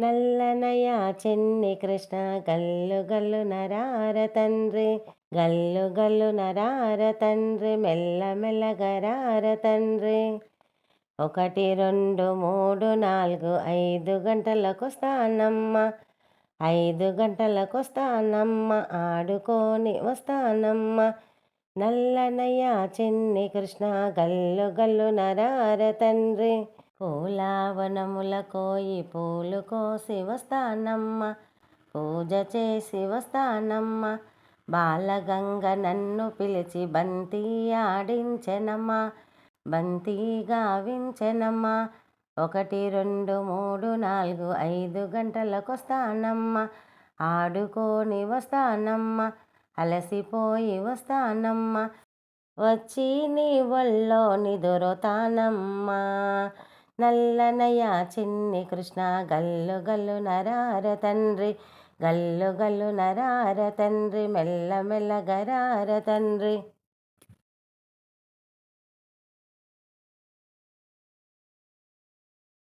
నల్లనయా చెన్ని కృష్ణ గల్లు గల్లు నరార తండ్రి గల్లు గల్లు నరార తండ్రి మెల్ల మెల్లగరార తండ్రి. ఒకటి రెండు మూడు నాలుగు ఐదు గంటలకు వస్తానమ్మ. ఐదు గంటలకు వస్తానమ్మ. ఆడుకొని వస్తానమ్మ. నల్లనయ్య చిన్ని కృష్ణ గల్లు గల్లు నరార తండ్రి. పూలావనముల కోయి పూలు కోసి వస్తానమ్మ పూజ చేసి వస్తానమ్మ బాలగంగ నన్ను పిలిచి బంతి ఆడించెనమ్మా. బంతి గావించెనమ్మా. ఒకటి రెండు మూడు నాలుగు ఐదు గంటలకు వస్తానమ్మ ఆడుకొని వస్తానమ్మ అలసిపోయి వస్తానమ్మ. వచ్చి నీ ఒళ్ళో నిదురుతానమ్మా. నల్లనయ చిన్ని కృష్ణ గల్లు గల్లు నరార తండ్రి. గల్లు గల్లు నరార తండ్రి మెల్ల మెల్ల గరార తండ్రి.